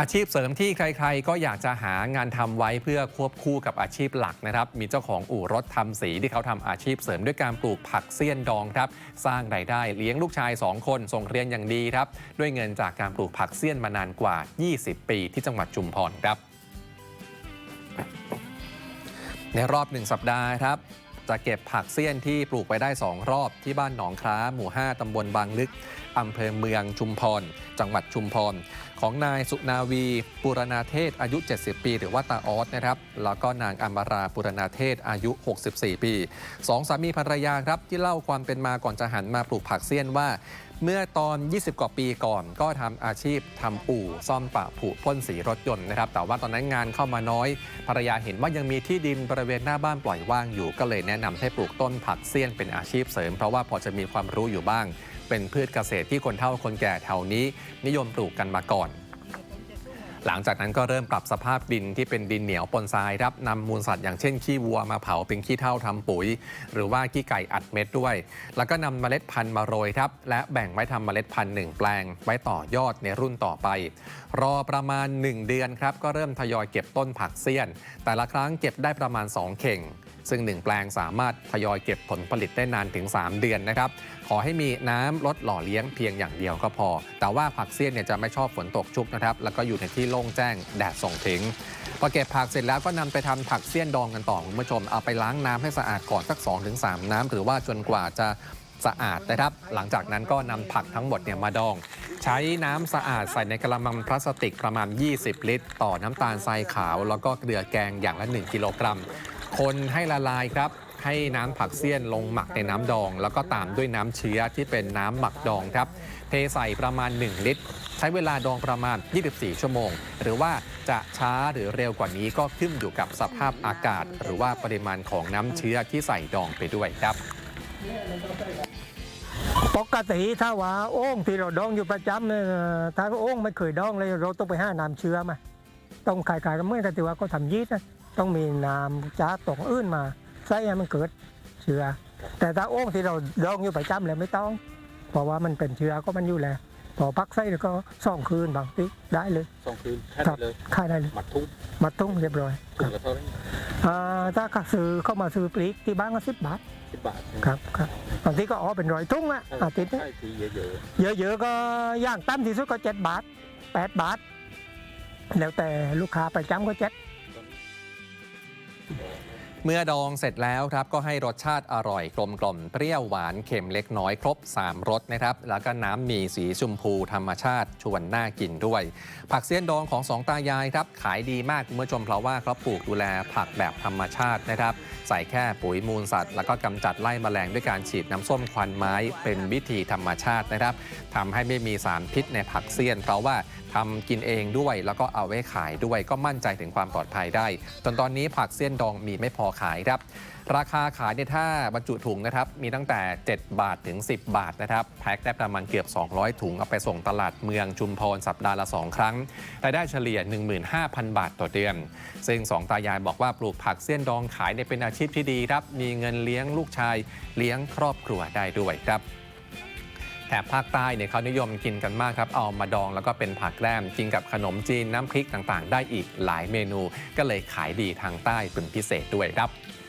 อาชีพเสริมที่ใครๆ ก็อยากจะหางานทำไว้เพื่อควบคู่กับอาชีพหลักนะครับ มีเจ้าของอู่รถทำสีที่เขาทำอาชีพเสริมด้วยการปลูกผักเสี้ยนดองครับ สร้างรายได้เลี้ยงลูกชาย 2 คนส่งเรียนอย่างดีครับ ด้วยเงินจากการปลูกผักเสี้ยนมานานกว่า 20 ปีที่จังหวัดชุมพรครับ ในรอบหนึ่งสัปดาห์ครับ จะเก็บผักเสี้ยนที่ปลูกไปได้ 2 รอบที่บ้านหนองคล้า หมู่ 5 ตำบลบางลึก อำเภอเมืองชุมพร จังหวัดชุมพร ของนายสุนาวีปุรณาเทศอายุ 70 ปี หรือว่าตาออสนะครับ แล้วก็นางอมราปุรณาเทศอายุ 64 ปีสองสามีภรรยาครับที่เล่าความเป็นมาก่อนจะหันมาปลูกผักเสี้ยนว่า เมื่อตอน 20 กว่าปีก่อน ก็ทำอาชีพทำอู่ซ่อมปะผุพ่นสีรถยนต์นะครับ แต่ว่าตอนนั้นงานเข้ามาน้อย ภรรยาเห็นว่ายังมีที่ดินบริเวณหน้าบ้านปล่อยว่างอยู่ ก็เลยแนะนำให้ปลูกต้นผักเสี้ยนเป็นอาชีพเสริม เพราะว่าพอจะมีความรู้อยู่บ้าง เป็นพืชเกษตรที่คนเฒ่าคนแก่แถวนี้ นิยมปลูกกันมาก่อน หลังจากนั้นก็เริ่มปรับสภาพดินที่เป็นดินเหนียวปนทรายครับนำมูลสัตว์อย่างเช่นขี้วัวมาเผาเป็นขี้เท้าทำปุ๋ย หรือว่าขี้ไก่อัดเม็ดด้วย แล้วก็นำเมล็ดพันธุ์มาโรยครับและแบ่งไว้ทำเมล็ดพันธุ์หนึ่งแปลง ไว้ต่อยอดในรุ่นต่อไป รอประมาณ 1 เดือนครับก็เริ่มทยอยเก็บต้นผักเสี้ยน แต่ละครั้งเก็บได้ประมาณ 2 เข่ง ซึ่ง 1 แปลงสามารถทยอยเก็บผลผลิตได้นานถึง 3 เดือนนะครับ ขอให้มีน้ำลดหล่อเลี้ยงเพียงอย่างเดียวก็พอ แต่ว่าผักเสี้ยนเนี่ยจะไม่ชอบฝนตกชุกนะครับ แล้วก็อยู่ในที่โล่งแจ้งแดดส่องถึงพอเก็บผักเสร็จแล้วก็นำไปทำผักเสี้ยนดองกันต่อคุณผู้ชม เอาไปล้างน้ำให้สะอาดก่อนสัก 2-3 น้ำหรือว่าจนกว่าจะสะอาดนะครับ หลังจากนั้นก็นำผักทั้งหมดเนี่ยมาดอง ใช้น้ำสะอาดใส่ในกระมังพลาสติกประมาณ 20 ลิตร ต่อน้ำตาลทรายขาว แล้วก็เกลือแกงอย่างละ 1 กิโลกรัม คนให้ละลายครับ ให้น้ำผักเสี้ยนลงหมักในน้ำดอง แล้วก็ตามด้วยน้ำเชื้อที่เป็นน้ำหมักดองครับ เทใส่ประมาณ 1 ลิตร ใช้เวลาดองประมาณ 24 ชั่วโมง หรือว่าจะช้าหรือเร็วกว่านี้ก็ขึ้นอยู่กับสภาพอากาศ หรือว่าปริมาณของน้ำเชื้อที่ใส่ดองไปด้วยครับปกติถ้าว่าโอ่งที่เราดองอยู่ประจำเนี่ยถ้าโอ่งไม่เคยดองเลยเราต้องไปห้าน้ำเชื้อมาต้องขายๆกันเมื่อกันที่ว่าก็ทำยีสต์นะ ต้องมีน้ำจ้าตกอื่นมาใส่ให้มันเกิดเชื้อ แต่ถ้าโอ่งที่เราดองอยู่ประจำเลยไม่ต้อง เพราะว่ามันเป็นเชื้อก็มันอยู่แล้วพอพักไส้แล้วก็ซ่องคืนบางทีได้เลยสองคืนแค่ครันี้เลยขายได้เลยหมัดทุ่งมาตุ้งเรียบร้อยถุงละเท่าไหร่อ่าถ้าเขาซื้อเข้ามาซื้อปลีกที่บ้านก็สิบบาทสิบบาทครับครับบางทีก็อ๋อเป็นร้อยตุ้งอะอาทิตย์นี้ใช่ทีเยอะเยอะๆก็ย่างตั้มที่สุดก็เจ็ดบาทแปดบาท แล้วแต่ลูกค้าประจำก็เจ็ด เมื่อดองเสร็จแล้วครับก็ให้รสชาติอร่อยกลมกล่อมเปรี้ยวหวานเค็มเล็กน้อยครบ 3รสนะครับ แล้วก็น้ำมีสีชมพูธรรมชาติชวนน่ากินด้วย ผักเสี้ยนดองของสองตายายครับ ขายดีมากคุณผู้ชมเพราะว่าเขาปลูกดูแลผักแบบธรรมชาตินะครับ ใส่แค่ปุ๋ยมูลสัตว์ แล้วก็กำจัดไล่แมลงด้วยการฉีดน้ำส้มควันไม้เป็นวิธีธรรมชาตินะครับทำให้ไม่มีสารพิษในผักเสี้ยนเพราะว่า ทำกินเองด้วย แล้วก็เอาไว้ขายด้วยก็มั่นใจถึงความปลอดภัยได้ จนตอนนี้ผักเสี้ยนดองมีไม่พอขายครับ ราคาขายเนี่ยถ้าบรรจุถุงนะครับ มีตั้งแต่ 7 บาทถึง 10 บาทนะครับ แพ็คได้ประมาณเกือบ 200 ถุง เอาไปส่งตลาดเมืองชุมพรสัปดาห์ละ 2 ครั้งรายได้เฉลี่ย 15,000 บาทต่อเดือน ซึ่ง 2 ตายายบอกว่าปลูกผักเสี้ยนดองขายเนี่ยเป็นอาชีพที่ดีครับ มีเงินเลี้ยงลูกชายเลี้ยงครอบครัวได้ด้วยครับ แถบภาคใต้เนี่ยเขานิยมกินกันมากครับ เอามาดองแล้วก็เป็นผักแกล้มกินกับขนมจีนน้ำพริกต่างๆ ได้อีกหลายเมนู ก็เลยขายดีทางใต้เป็นพิเศษด้วยครับ